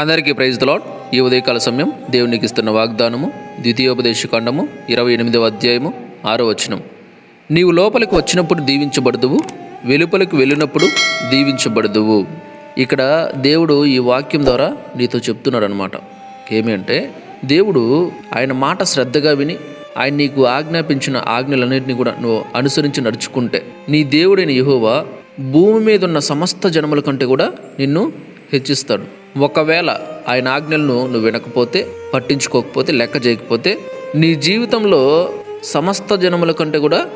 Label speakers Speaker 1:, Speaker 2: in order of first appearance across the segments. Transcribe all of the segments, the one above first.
Speaker 1: అందరికీ praise lord ఈ ఉదయకాల సమయం దేవునికి ఇస్తున్న వాగ్దానము ద్వితీయోపదేశకాండము ఇరవై ఎనిమిదవ అధ్యాయము ఆరో వచనం. నీవు లోపలికి వచ్చినప్పుడు దీవించబడదువు వెలుపలికి వెళ్ళినప్పుడు దీవించబడదువు. ఇక్కడ దేవుడు ఈ వాక్యం ద్వారా నీతో చెప్తున్నాడు అనమాట ఏమి అంటే దేవుడు ఆయన మాట శ్రద్ధగా విని ఆయన నీకు ఆజ్ఞాపించిన ఆజ్ఞలన్నింటినీ కూడా నువ్వు అనుసరించి నడుచుకుంటే నీ దేవుడైన యహోవా భూమి మీద ఉన్న సమస్త జనముల కంటే కూడా నిన్ను హెచ్చిస్తాడు. ఒకవేళ ఆయన ఆజ్ఞలను నువ్వు వినకపోతే పట్టించుకోకపోతే లెక్క చేయకపోతే నీ జీవితంలో సమస్త జనముల కంటే కూడా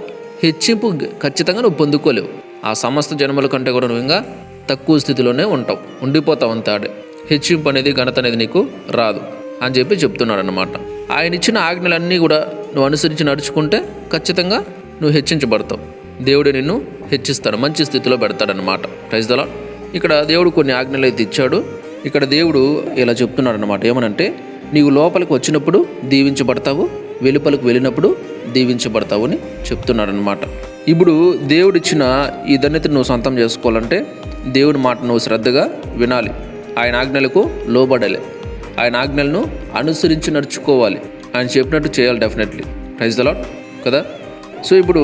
Speaker 1: హెచ్చింపు ఖచ్చితంగా నువ్వు పొందుకోలేవు. ఆ సమస్త జనముల కంటే కూడా నువ్వు ఇంకా తక్కువ స్థితిలోనే ఉంటావు. ఉండిపోతావు అంతాడే హెచ్చింపు అనేది ఘనత అనేది నీకు రాదు అని చెప్పి చెప్తున్నాడు అనమాట ఆయన ఇచ్చిన ఆజ్ఞలన్నీ కూడా నువ్వు అనుసరించి నడుచుకుంటే ఖచ్చితంగా నువ్వు హెచ్చించబడతావు. దేవుడు నిన్ను హెచ్చిస్తాడు మంచి స్థితిలో పెడతాడనమాట ప్రైజ్ దలా ఇక్కడ దేవుడు కొన్ని ఆజ్ఞలు అయితే ఇచ్చాడు. ఇక్కడ దేవుడు ఇలా చెప్తున్నాడు అనమాట ఏమనంటే నీవు లోపలికి వచ్చినప్పుడు దీవించబడతావు వెలుపలకు వెళ్ళినప్పుడు దీవించబడతావు అని చెప్తున్నాడు అనమాట ఇప్పుడు దేవుడిచ్చిన ఈ ధన్యతను నువ్వు సొంతం చేసుకోవాలంటే దేవుడి మాట నువ్వు శ్రద్ధగా వినాలి. ఆయన ఆజ్ఞలకు లోబడాలి. ఆయన ఆజ్ఞలను అనుసరించి నడుచుకోవాలి. ఆయన చెప్పినట్టు చేయాలి డెఫినెట్లీ. ప్రైజ్ లాట్ కదా? సో ఇప్పుడు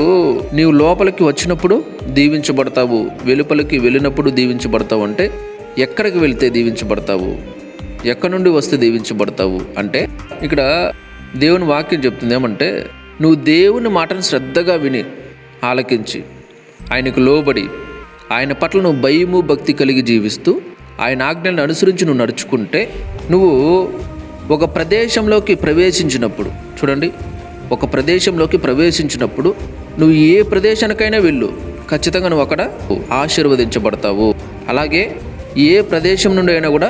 Speaker 1: నీవు లోపలికి వచ్చినప్పుడు దీవించబడతావు వెలుపలికి వెళ్ళినప్పుడు దీవించబడతావు అంటే ఎక్కడికి వెళ్తే దీవించబడతావు? ఎక్కడి నుండి వస్తే దీవించబడతావు? అంటే ఇక్కడ దేవుని వాక్యం చెప్తుంది ఏమంటే నువ్వు దేవుని మాటను శ్రద్ధగా విని ఆలకించి ఆయనకు లోబడి ఆయన పట్ల నువ్వు భయము భక్తి కలిగి జీవిస్తూ ఆయన ఆజ్ఞలను అనుసరించి నువ్వు నడుచుకుంటే నువ్వు ఒక ప్రదేశంలోకి ప్రవేశించినప్పుడు చూడండి ఒక ప్రదేశంలోకి ప్రవేశించినప్పుడు నువ్వు ఏ ప్రదేశానికైనా వెళ్ళు. ఖచ్చితంగా నువ్వు అక్కడ ఆశీర్వదించబడతావు. అలాగే ఏ ప్రదేశం నుండి అయినా కూడా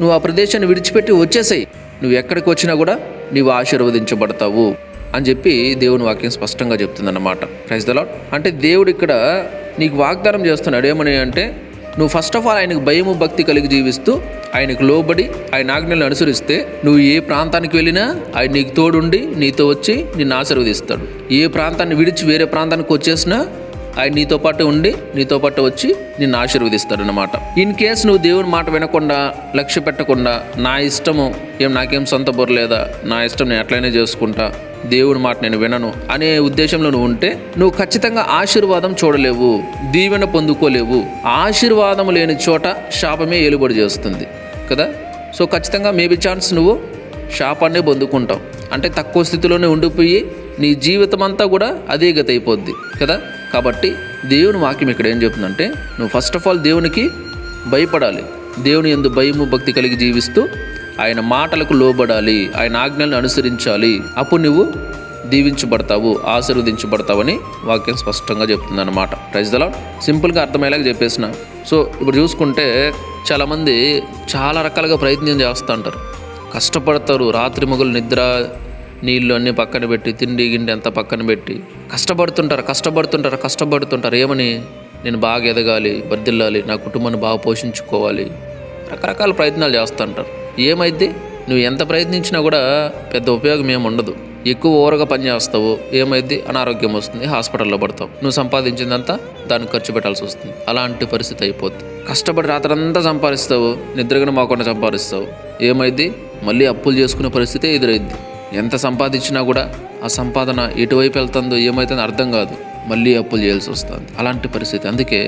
Speaker 1: నువ్వు ఆ ప్రదేశాన్ని విడిచిపెట్టి వచ్చేసాయి. నువ్వు ఎక్కడికి వచ్చినా కూడా నీవు ఆశీర్వదించబడతావు అని చెప్పి దేవుని వాక్యం స్పష్టంగా చెప్తుందన్నమాట. ప్రైజ్ ద లాట్ అంటే దేవుడు ఇక్కడ నీకు వాగ్దానం చేస్తున్నాడు ఏమని అంటే నువ్వు ఫస్ట్ ఆఫ్ ఆల్ ఆయనకు భయము భక్తి కలిగి జీవిస్తూ ఆయనకు లోబడి ఆయన ఆజ్ఞలను అనుసరిస్తే నువ్వు ఏ ప్రాంతానికి వెళ్ళినా ఆయన నీకు తోడుండి నీతో వచ్చి నిన్ను ఆశీర్వదిస్తాడు. ఏ ప్రాంతాన్ని విడిచి వేరే ప్రాంతానికి వచ్చేసినా ఆయన నీతో పాటు ఉండి నీతో పాటు వచ్చి నిన్ను ఆశీర్వదిస్తాడు అనమాట ఇన్ కేస్ నువ్వు దేవుని మాట వినకుండా లక్ష్య పెట్టకుండా నా ఇష్టము ఏం నాకేం సొంత బుర్ర లేదా నా ఇష్టం నేను ఎట్లయినా చేసుకుంటా దేవుని మాట నేను వినను అనే ఉద్దేశంలో నువ్వు ఉంటే నువ్వు ఖచ్చితంగా ఆశీర్వాదం చూడలేవు దీవెన పొందుకోలేవు. ఆశీర్వాదం లేని చోట శాపమే ఏలుబడి చేస్తుంది కదా? సో ఖచ్చితంగా మేబీ ఛాన్స్ నువ్వు శాపాన్నే పొందుకుంటావు. అంటే తక్కువ స్థితిలోనే ఉండిపోయి నీ జీవితం అంతా కూడా అదే గతి అయిపోద్ది కదా? కాబట్టి దేవుని వాక్యం ఇక్కడ ఏం చెప్తుందంటే నువ్వు ఫస్ట్ ఆఫ్ ఆల్ దేవునికి భయపడాలి. దేవుని ఎందు భయము భక్తి కలిగి జీవిస్తూ ఆయన మాటలకు లోబడాలి ఆయన ఆజ్ఞలను అనుసరించాలి. అప్పుడు నువ్వు దీవించబడతావు ఆశీర్వదించబడతావని వాక్యం స్పష్టంగా చెప్తుంది అనమాట ప్రైజ్దలా సింపుల్గా అర్థమయ్యేలాగా చెప్పేసిన. సో ఇప్పుడు చూసుకుంటే చాలామంది చాలా రకాలుగా ప్రయత్నం చేస్తూ ఉంటారు. కష్టపడతారు రాత్రి మొగలు నిద్ర నీళ్ళు అన్నీ పక్కన పెట్టి తిండి గిండి అంతా పక్కన పెట్టి. కష్టపడుతుంటారు కష్టపడుతుంటారు కష్టపడుతుంటారు. ఏమని? నేను బాగా ఎదగాలి వర్దిల్లాలి నా కుటుంబాన్ని బాగా పోషించుకోవాలి. రకరకాల ప్రయత్నాలు చేస్తుంటారు. ఏమైద్ది? నువ్వు ఎంత ప్రయత్నించినా కూడా పెద్ద ఉపయోగం ఏమి ఉండదు. ఎక్కువ ఓరగా పనిచేస్తావు ఏమైద్ది? అనారోగ్యం వస్తుంది హాస్పిటల్లో పడతావు. నువ్వు సంపాదించిందంతా దానికి ఖర్చు పెట్టాల్సి వస్తుంది. అలాంటి పరిస్థితి అయిపోద్ది. కష్టపడి రాత్రంతా సంపాదిస్తావు నిద్రగా మోకుండా సంపాదిస్తావు. ఏమైద్ది? మళ్ళీ అప్పులు చేసుకునే పరిస్థితే ఎదురైద్ది. ఎంత సంపాదించినా కూడా ఆ సంపాదన ఎటువైపు వెళ్తుందో ఏమైతుందో అర్థం కాదు. మళ్ళీ అప్పులు చేయాల్సి వస్తుంది. అలాంటి పరిస్థితి. అందుకే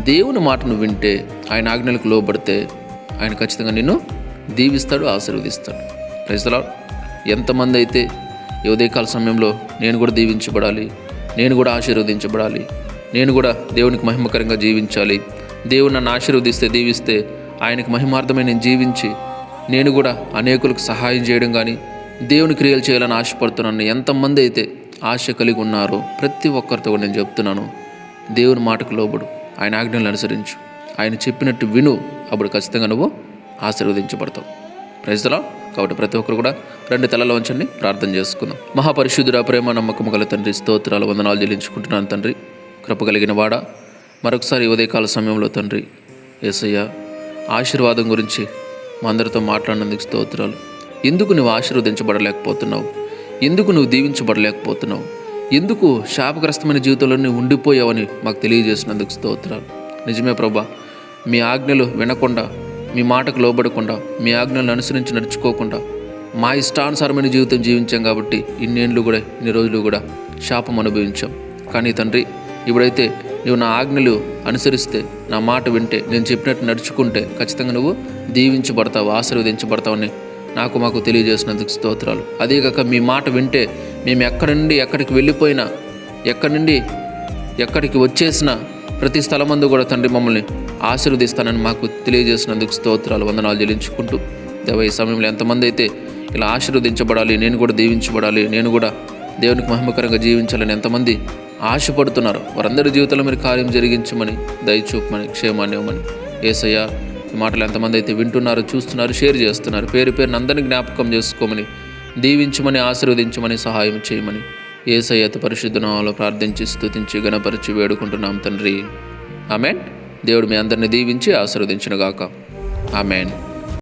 Speaker 1: దేవుని మాటను వింటే ఆయన ఆజ్ఞలకు లోబడితే ఆయన ఖచ్చితంగా నిన్ను దీవిస్తాడు ఆశీర్వదిస్తాడు. ప్రజలా ఎంతమంది అయితే ఈ ఉదయకాల సమయంలో నేను కూడా దీవించబడాలి నేను కూడా ఆశీర్వదించబడాలి నేను కూడా దేవునికి మహిమకరంగా జీవించాలి దేవుడు నన్ను ఆశీర్వదిస్తే దీవిస్తే ఆయనకు మహిమార్థమై నేను జీవించి నేను కూడా అనేకులకు సహాయం చేయడం కానీ దేవుని క్రియలు చేయాలని ఆశపడుతున్నాను. ఎంతమంది అయితే ఆశ కలిగి ఉన్నారో ప్రతి ఒక్కరితో కూడా నేను చెప్తున్నాను దేవుని మాటకు లోబడు ఆయన ఆజ్ఞలను అనుసరించు. ఆయన చెప్పినట్టు విను అప్పుడు ఖచ్చితంగా నువ్వు ఆశీర్వదించబడతావు. ప్రజలా కాబట్టి ప్రతి ఒక్కరు కూడా రెండు తలలో ఉంచండి ప్రార్థన చేసుకుందాం. మహాపరిశుద్ధుడ ప్రేమ నమ్మకం గల తండ్రి స్తోత్రాలు వందనాలు చెల్లించుకుంటున్నాను తండ్రి. కృప కలిగిన వాడ మరొకసారి ఉదయకాల సమయంలో తండ్రి. ఏసయ్య ఆశీర్వాదం గురించి మా అందరితో మాట్లాడినందుకు స్తోత్రాలు. ఎందుకు నువ్వు ఆశీర్వదించబడలేకపోతున్నావు? ఎందుకు నువ్వు దీవించబడలేకపోతున్నావు? ఎందుకు శాపగ్రస్తమైన జీవితంలో నువ్వు ఉండిపోయావని మాకు తెలియజేసినందుకు స్తోత్రాలు. నిజమే ప్రభా మీ ఆజ్ఞలు వినకుండా మీ మాటకు లోబడకుండా మీ ఆజ్ఞలను అనుసరించి నడుచుకోకుండా మా ఇష్టానుసారమైన జీవితం జీవించాం కాబట్టి ఇన్నేళ్ళు కూడా ఇన్ని రోజులు కూడా శాపం అనుభవించాం. కానీ తండ్రి ఇప్పుడైతే నువ్వు నా ఆజ్ఞలు అనుసరిస్తే నా మాట వింటే నేను చెప్పినట్టు నడుచుకుంటే ఖచ్చితంగా నువ్వు దీవించబడతావు ఆశీర్వదించబడతావని నాకు మాకు తెలియజేసినందుకు స్తోత్రాలు. అదే కాక మీ మాట వింటే మేము ఎక్కడి నుండి ఎక్కడికి వెళ్ళిపోయినా ఎక్కడి నుండి ఎక్కడికి వచ్చేసిన ప్రతి స్థలమందు కూడా తండ్రి మమ్మల్ని ఆశీర్వదిస్తానని మాకు తెలియజేసినందుకు స్తోత్రాలు వందనాలు చెల్లించుకుంటూ దేవ ఈ సమయంలో ఎంతమంది అయితే ఇలా ఆశీర్వదించబడాలి నేను కూడా దీవించబడాలి నేను కూడా దేవునికి మహిమకరంగా జీవించాలని ఎంతమంది ఆశపడుతున్నారు వారందరి జీవితంలో మీరు కార్యం జరిగించమని దయచూపమని క్షేమాన్ని ఇవ్వమని ఏసయ్యా మాటలు ఎంతమంది అయితే వింటున్నారు చూస్తున్నారు షేర్ చేస్తున్నారు. పేరు పేరుని అందరినీ జ్ఞాపకం చేసుకోమని దీవించమని ఆశీర్వదించమని సహాయం చేయమని ఏసయ్య అతి పరిశుద్ధ నామములో ప్రార్థించి స్థుతించి గణపరిచి వేడుకుంటున్నాం తండ్రి. ఆమెన్. దేవుడు మీ అందరిని దీవించి ఆశీర్వదించినగాక. ఆమెన్.